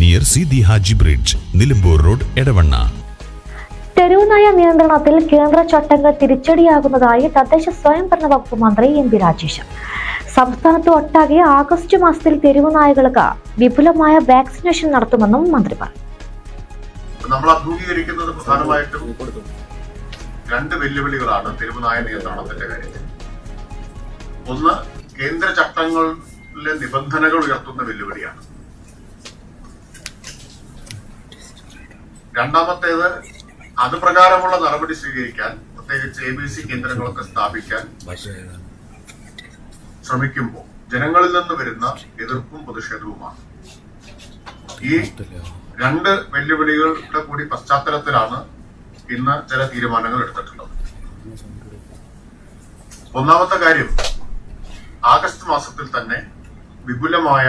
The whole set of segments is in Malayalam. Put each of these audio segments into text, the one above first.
near C Haji bridge Nilambur road Edavanna തെരുവുനായ നിയന്ത്രണത്തിൽ കേന്ദ്ര ചട്ടങ്ങൾ തിരിച്ചടിയാകുന്നതായി തദ്ദേശ സ്വയംഭരണ വകുപ്പ് മന്ത്രി എം പി രാജേഷ്. സംസ്ഥാനത്ത് ഒട്ടാകെ ആഗസ്റ്റ് മാസത്തിൽ തെരുവുനായകൾക്ക് വിപുലമായ വാക്സിനേഷൻ നടത്തുമെന്നും മന്ത്രി പറഞ്ഞു. നമ്മൾ അഭിമുഖീകരിക്കുന്നത് പ്രധാനമായിട്ടും രണ്ട് വെല്ലുവിളികളാണ് തെരുവുനായ നിയന്ത്രണത്തിന്റെ കാര്യത്തിൽ. ഒന്ന് കേന്ദ്ര ചട്ടങ്ങളിലെ നിബന്ധനകൾ ഉയർത്തുന്ന വെല്ലുവിളിയാണ്. രണ്ടാമത്തേത് അത് പ്രകാരമുള്ള നടപടി സ്വീകരിക്കാൻ പ്രത്യേകിച്ച് എ ബി സി കേന്ദ്രങ്ങളൊക്കെ സ്ഥാപിക്കാൻ ശ്രമിക്കുമ്പോൾ ജനങ്ങളിൽ നിന്ന് വരുന്ന എതിർപ്പും പ്രതിഷേധവുമാണ്. ഈ രണ്ട് വെല്ലുവിളികളുടെ കൂടി പശ്ചാത്തലത്തിലാണ് ഇന്ന് ചില തീരുമാനങ്ങൾ എടുത്തിട്ടുള്ളത്. ഒന്നാമത്തെ കാര്യം ആഗസ്റ്റ് മാസത്തിൽ തന്നെ വിപുലമായ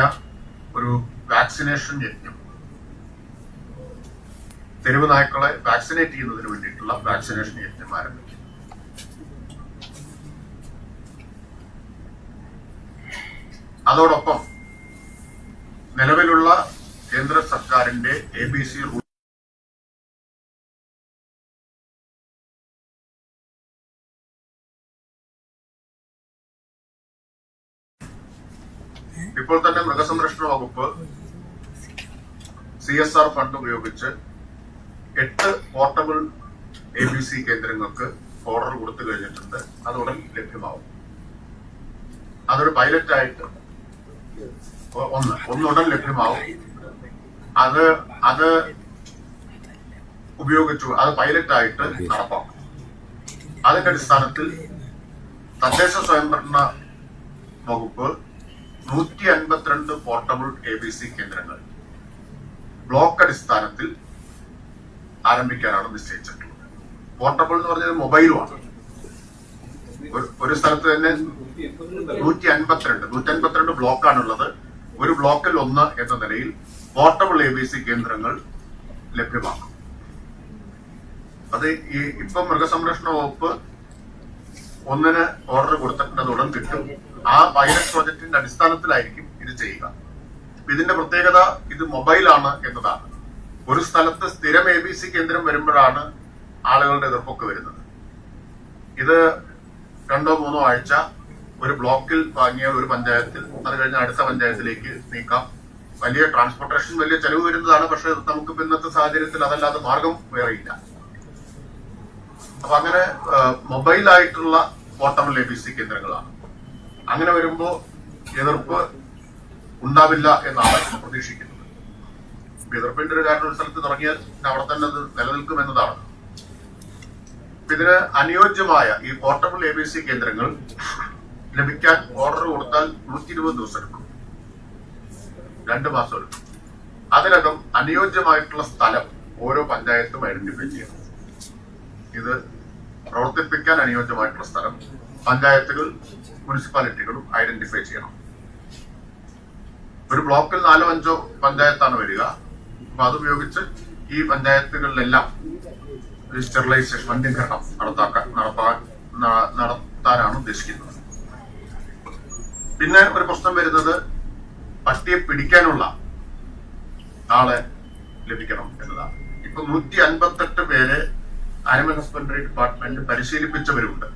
ഒരു വാക്സിനേഷൻ യജ്ഞം തെരുവ് നായ്ക്കളെ വാക്സിനേറ്റ് ചെയ്യുന്നതിന് വേണ്ടിയിട്ടുള്ള വാക്സിനേഷൻ യജ്ഞം ആരംഭിക്കും. അതോടൊപ്പം നിലവിലുള്ള കേന്ദ്ര സർക്കാരിന്റെ എ ബി സി ഇപ്പോൾ തന്നെ മൃഗസംരക്ഷണ വകുപ്പ് സി എസ് ആർ ഫണ്ട് ഉപയോഗിച്ച് എട്ട് പോർട്ടബിൾ എ ബി സി കേന്ദ്രങ്ങൾക്ക് ഓർഡർ കൊടുത്തു കഴിഞ്ഞിട്ടുണ്ട്. അത് ഉടൻ ലഭ്യമാവും. അതൊരു പൈലറ്റ് ആയിട്ട് ഒന്ന് ഒന്നുടൻ ലഭ്യമാവും. അത് അത് ഉപയോഗിച്ചു അത് പൈലറ്റ് ആയിട്ട് നടപ്പാക്കും. അതിന്റെ അടിസ്ഥാനത്തിൽ തദ്ദേശ സ്വയംഭരണ വകുപ്പ് നൂറ്റി അൻപത്തിരണ്ട് പോർട്ടബിൾ എ ബി സി കേന്ദ്രങ്ങൾ. ബ്ലോക്ക് അടിസ്ഥാനത്തിൽ ആരംഭിക്കാനാണ് നിശ്ചയിച്ചിട്ടുള്ളത്. പോർട്ടബിൾ എന്ന് പറഞ്ഞത് മൊബൈലുമാണ് ഒരു- സ്ഥലത്ത് തന്നെ നൂറ്റി അൻപത്തിരണ്ട് നൂറ്റി അൻപത്തിരണ്ട് ബ്ലോക്കാണുള്ളത് ഒരു ബ്ലോക്കിൽ ഒന്ന് എന്ന നിലയിൽ പോർട്ടബിൾ എ ബി സി കേന്ദ്രങ്ങൾ ലഭ്യമാക്കും. അത് ഈ ഇപ്പം മൃഗസംരക്ഷണ വകുപ്പ് ഒന്നിന് ഓർഡർ കൊടുത്തിട്ടുണ്ട് ഉടൻ കിട്ടും. ആ പൈലറ്റ് പ്രോജക്ടിന്റെ അടിസ്ഥാനത്തിലായിരിക്കും ഇത് ചെയ്യുക. ഇതിന്റെ പ്രത്യേകത ഇത് മൊബൈലാണ് എന്നതാണ്. ഒരു സ്ഥലത്ത് സ്ഥിരം എ ബി സി കേന്ദ്രം വരുമ്പോഴാണ് ആളുകളുടെ എതിർപ്പൊക്കെ വരുന്നത്. ഇത് രണ്ടോ മൂന്നോ ആഴ്ച ഒരു ബ്ലോക്കിൽ വാങ്ങിയ ഒരു പഞ്ചായത്തിൽ അത് കഴിഞ്ഞ അടുത്ത പഞ്ചായത്തിലേക്ക് നീക്കാം. വലിയ ട്രാൻസ്പോർട്ടേഷൻ വലിയ ചെലവ് വരുന്നതാണ് പക്ഷെ നമുക്ക് ഇന്നത്തെ സാഹചര്യത്തിൽ അതല്ലാതെ മാർഗം വേറെയില്ല. അപ്പൊ അങ്ങനെ മൊബൈലായിട്ടുള്ള പോർട്ടബിൾ എ ബി സി കേന്ദ്രങ്ങളാണ്. അങ്ങനെ വരുമ്പോ എതിർപ്പ് ഉണ്ടാവില്ല എന്നാണ് പ്രതീക്ഷിക്കുന്നത്. എതിർപ്പിന്റെ ഒരു കാരണം ഒരു സ്ഥലത്ത് തുടങ്ങിയാൽ പിന്നെ അവിടെ തന്നെ അത് നിലനിൽക്കും എന്നതാണ്. ഇതിന് അനുയോജ്യമായ ഈ പോർട്ടബിൾ എ ബി സി കേന്ദ്രങ്ങൾ ലഭിക്കാൻ ഓർഡർ കൊടുത്താൽ നൂറ്റി ഇരുപത് ദിവസം എടുക്കും. രണ്ട് മാസം എടുക്കും. അതിനകം അനുയോജ്യമായിട്ടുള്ള സ്ഥലം ഓരോ പഞ്ചായത്തും ഐഡന്റിഫൈ ചെയ്യണം. ഇത് പ്രവർത്തിപ്പിക്കാൻ അനുയോജ്യമായിട്ടുള്ള സ്ഥലം പഞ്ചായത്തുകൾ മുനിസിപ്പാലിറ്റികളും ഐഡന്റിഫൈ ചെയ്യണം. ഒരു ബ്ലോക്കിൽ നാലോ അഞ്ചോ പഞ്ചായത്താണ് വരിക. അപ്പൊ അതുപയോഗിച്ച് ഈ പഞ്ചായത്തുകളിലെല്ലാം സ്റ്റെറിലൈസേഷൻ വന്ധ്യീകരണം നടത്താക്കാൻ നടത്താൻ നടത്താനാണ് ഉദ്ദേശിക്കുന്നത്. പിന്നെ ഒരു പ്രശ്നം വരുന്നത് പട്ടിയെ പിടിക്കാനുള്ള ആളെ ലഭിക്കണം എന്നതാണ്. ഇപ്പൊ നൂറ്റി അൻപത്തെട്ട് പേരെ ആനിമൽ ഹസ്ബൻഡറി ഡിപ്പാർട്ട്മെന്റ് പരിശീലിപ്പിച്ചവരുണ്ട്.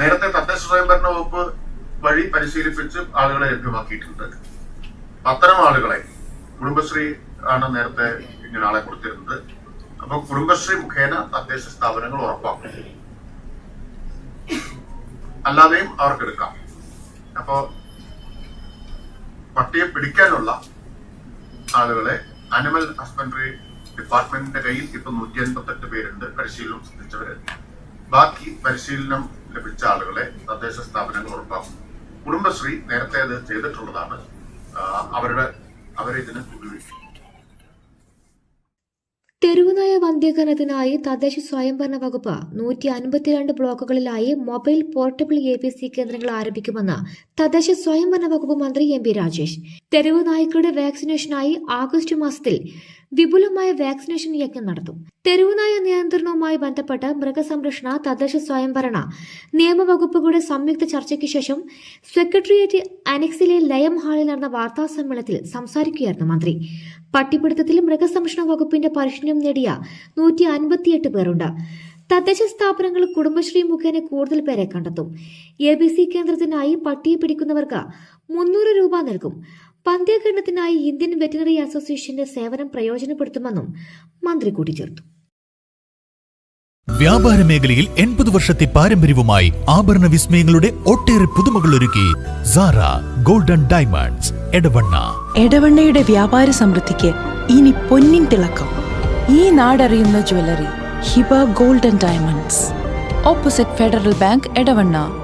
നേരത്തെ തദ്ദേശ സ്വയംഭരണ വകുപ്പ് വഴി പരിശീലിപ്പിച്ച് ആളുകളെ ലഭ്യമാക്കിയിട്ടുണ്ട്. അത്തരം ആളുകളെ കുടുംബശ്രീ ആണ് നേരത്തെ ഇങ്ങനെ ആളെ കൊടുത്തിരുന്നത്. അപ്പൊ കുടുംബശ്രീ മുഖേന തദ്ദേശ സ്ഥാപനങ്ങൾ ഉറപ്പാക്കും. അല്ലാതെയും അവർക്ക് എടുക്കാം. അപ്പോ പട്ടിയെ പിടിക്കാനുള്ള ആളുകളെ അനിമൽ ഹസ്ബൻഡറി ഡിപ്പാർട്ട്മെന്റിന്റെ കയ്യിൽ ഇപ്പൊ നൂറ്റി അൻപത്തെട്ട് പേരുണ്ട് പരിശീലനം സിദ്ധിച്ചവര്. ബാക്കി പരിശീലനം ലഭിച്ച ആളുകളെ തദ്ദേശ സ്ഥാപനങ്ങൾ ഉറപ്പാക്കും. കുടുംബശ്രീ നേരത്തെ അത് ചെയ്തിട്ടുള്ളതാണ്. അവരുടെ തെരുവുനായ വന്ധ്യകരണത്തിനായി തദ്ദേശ സ്വയംഭരണ വകുപ്പ് നൂറ്റി അൻപത്തിരണ്ട് ബ്ലോക്കുകളിലായി mobile portable A P C കേന്ദ്രങ്ങൾ ആരംഭിക്കുമെന്ന് തദ്ദേശ സ്വയംഭരണ വകുപ്പ് മന്ത്രി എം പി രാജേഷ്. തെരുവ് നായ്ക്കളുടെ വാക്സിനേഷനായി ആഗസ്റ്റ് മാസത്തിൽ വിപുലമായ വാക്സിനേഷൻ യജ്ഞം നടത്തും. തെരുവുനായ നിയന്ത്രണവുമായി ബന്ധപ്പെട്ട് മൃഗസംരക്ഷണ തദ്ദേശ സ്വയംഭരണ നിയമവകുപ്പുകളുടെ സംയുക്ത ചർച്ചയ്ക്ക് ശേഷം സെക്രട്ടേറിയറ്റ് അനക്സിലെ ലയം ഹാളിൽ നടന്ന വാർത്താ സമ്മേളനത്തിൽ സംസാരിക്കുകയായിരുന്നു മന്ത്രി. പട്ടിപ്പിടുത്തത്തിൽ മൃഗസംരക്ഷണ വകുപ്പിന്റെ പരിശീലനം നേടിയ നൂറ്റി അൻപത്തിയെട്ട് പേരുണ്ട്. തദ്ദേശ സ്ഥാപനങ്ങൾ കുടുംബശ്രീ മുഖേന കൂടുതൽ പേരെ കണ്ടെത്തും. എ ബി സി കേന്ദ്രത്തിനായി പട്ടിയെ പിടിക്കുന്നവർക്ക് മുന്നൂറ് രൂപ നൽകും. പന്ത്യകരണത്തിനായി ഇന്ത്യൻ വെറ്റിനറി അസോസിയേഷന്റെ സേവനം പ്രയോജനപ്പെടുത്തുമെന്നും മന്ത്രി കൂട്ടിച്ചേർത്തു. വ്യാപാര മേഖലയിൽ എൺപത് വർഷത്തെ പാരമ്പര്യവുമായി ആഭരണ വിസ്മയങ്ങളുടെ ഒട്ടേറെ പുതുമകൾ ഒരുക്കി സാറ ഗോൾഡൻ ഡയമണ്ട്സ് എടവണ്ണ. എടവണ്ണയുടെ വ്യാപാര സമൃദ്ധിക്ക് ഇനി പൊന്നിൻ തിളക്കം. ഈ നാടറിയുന്ന jewellery Hiba golden diamonds. Opposite federal bank Edavanna.